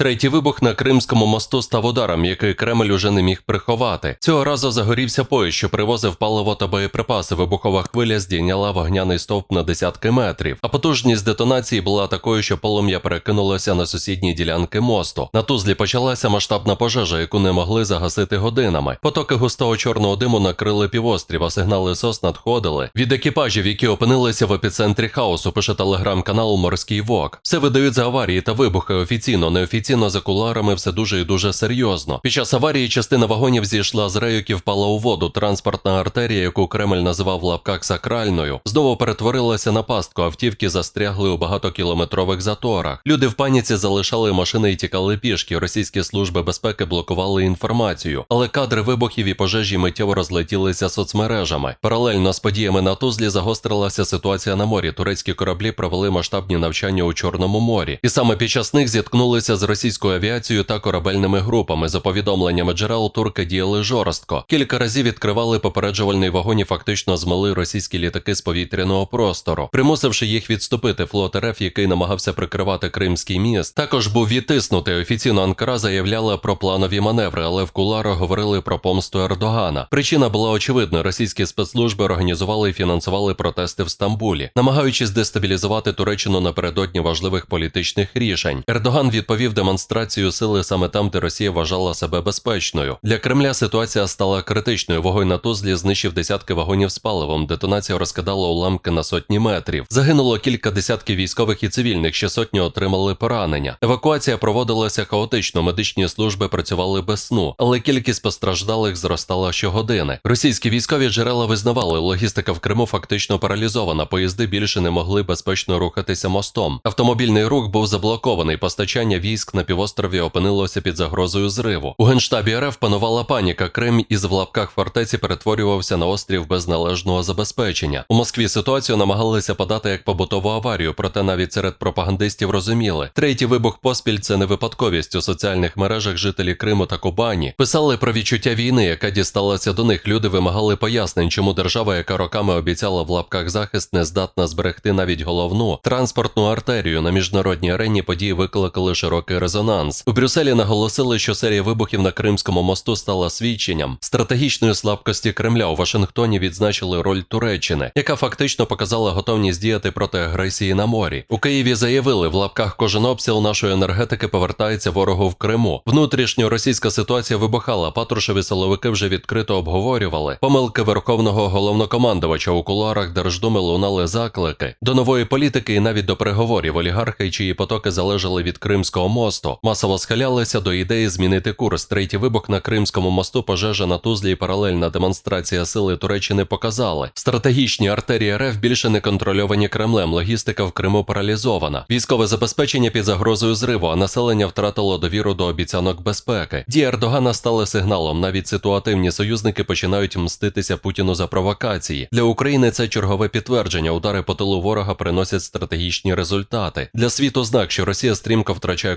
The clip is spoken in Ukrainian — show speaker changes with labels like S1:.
S1: Третій вибух на Кримському мосту став ударом, який Кремль уже не міг приховати. Цього разу загорівся поїзд, що привозив паливо та боєприпаси. Вибухова хвиля здійняла вогняний стовп на десятки метрів. А потужність детонації була такою, що полум'я перекинулося на сусідні ділянки мосту. На тузлі почалася масштабна пожежа, яку не могли загасити годинами. Потоки густого чорного диму накрили півострів, а сигнали СОС надходили від екіпажів, які опинилися в епіцентрі хаосу. Пише телеграм-канал Морський Вок. Все видають за аварії та вибухи офіційно, неофіційно за куларами все дуже і дуже серйозно. Під час аварії частина вагонів зійшла з рейок і впала у воду. Транспортна артерія, яку Кремль називав в лапках сакральною, знову перетворилася на пастку. Автівки застрягли у багатокілометрових заторах. Люди в паніці залишали машини і тікали пішки. Російські служби безпеки блокували інформацію, але кадри вибухів і пожежі миттєво розлетілися соцмережами. Паралельно з подіями на Тузлі загострилася ситуація на морі. Турецькі кораблі провели масштабні навчання у Чорному морі, і саме під час них зіткнулися з російською авіацією та корабельними групами. За повідомленнями джерел, турки діяли жорстко. Кілька разів відкривали попереджувальний вогонь і фактично змили російські літаки з повітряного простору, примусивши їх відступити. Флот РФ, який намагався прикривати Кримський міст, також був відтиснутий. Офіційно Анкара заявляла про планові маневри, але в куларах говорили про помсту Ердогана. Причина була очевидна: російські спецслужби організували і фінансували протести в Стамбулі, намагаючись дестабілізувати Туреччину напередодні важливих політичних рішень. Ердоган відповів демонстрацію сили саме там, де Росія вважала себе безпечною. Для Кремля ситуація стала критичною. Вогонь на Тузлі знищив десятки вагонів з паливом. Детонація розкидала уламки на сотні метрів. Загинуло кілька десятків військових і цивільних, ще сотні отримали поранення. Евакуація проводилася хаотично. Медичні служби працювали без сну, але кількість постраждалих зростала щогодини. Російські військові джерела визнавали, логістика в Криму фактично паралізована. Поїзди більше не могли безпечно рухатися мостом. Автомобільний рух був заблокований. Постачання військ на півострові опинилося під загрозою зриву. У генштабі РФ панувала паніка. Крим із в лапках фортеці перетворювався на острів без належного забезпечення. У Москві ситуацію намагалися подати як побутову аварію, проте навіть серед пропагандистів розуміли. Третій вибух поспіль це не випадковість у соціальних мережах. Жителі Криму та Кубані писали про відчуття війни, яка дісталася до них. Люди вимагали пояснень, чому держава, яка роками обіцяла в лапках захист, не здатна зберегти навіть головну транспортну артерію на міжнародній арені. Події викликали широкий резонанс. У Брюсселі наголосили, що серія вибухів на Кримському мосту стала свідченням стратегічної слабкості Кремля. У Вашингтоні відзначили роль Туреччини, яка фактично показала готовність діяти проти агресії на морі. У Києві заявили, в лапках кожен обстріл нашої енергетики повертається ворогу в Криму. Внутрішньо російська ситуація вибухала. Патрушеві силовики вже відкрито обговорювали помилки верховного головнокомандувача у кулуарах Держдуми лунали заклики до нової політики і навіть до переговорів. Олігархи, чиї потоки залежали від Кримського мосту, масово схилялися до ідеї змінити курс. Третій вибух на Кримському мосту, пожежа на Тузлі і паралельна демонстрація сили Туреччини показали. Стратегічні артерії РФ більше не контрольовані Кремлем. Логістика в Криму паралізована. Військове забезпечення під загрозою зриву, а населення втратило довіру до обіцянок безпеки. Дії Ердогана стали сигналом. Навіть ситуативні союзники починають мститися Путіну за провокації. Для України це чергове підтвердження. Удари по тилу ворога приносять стратегічні результати. Для світу знак, що Росія стрімко втрачає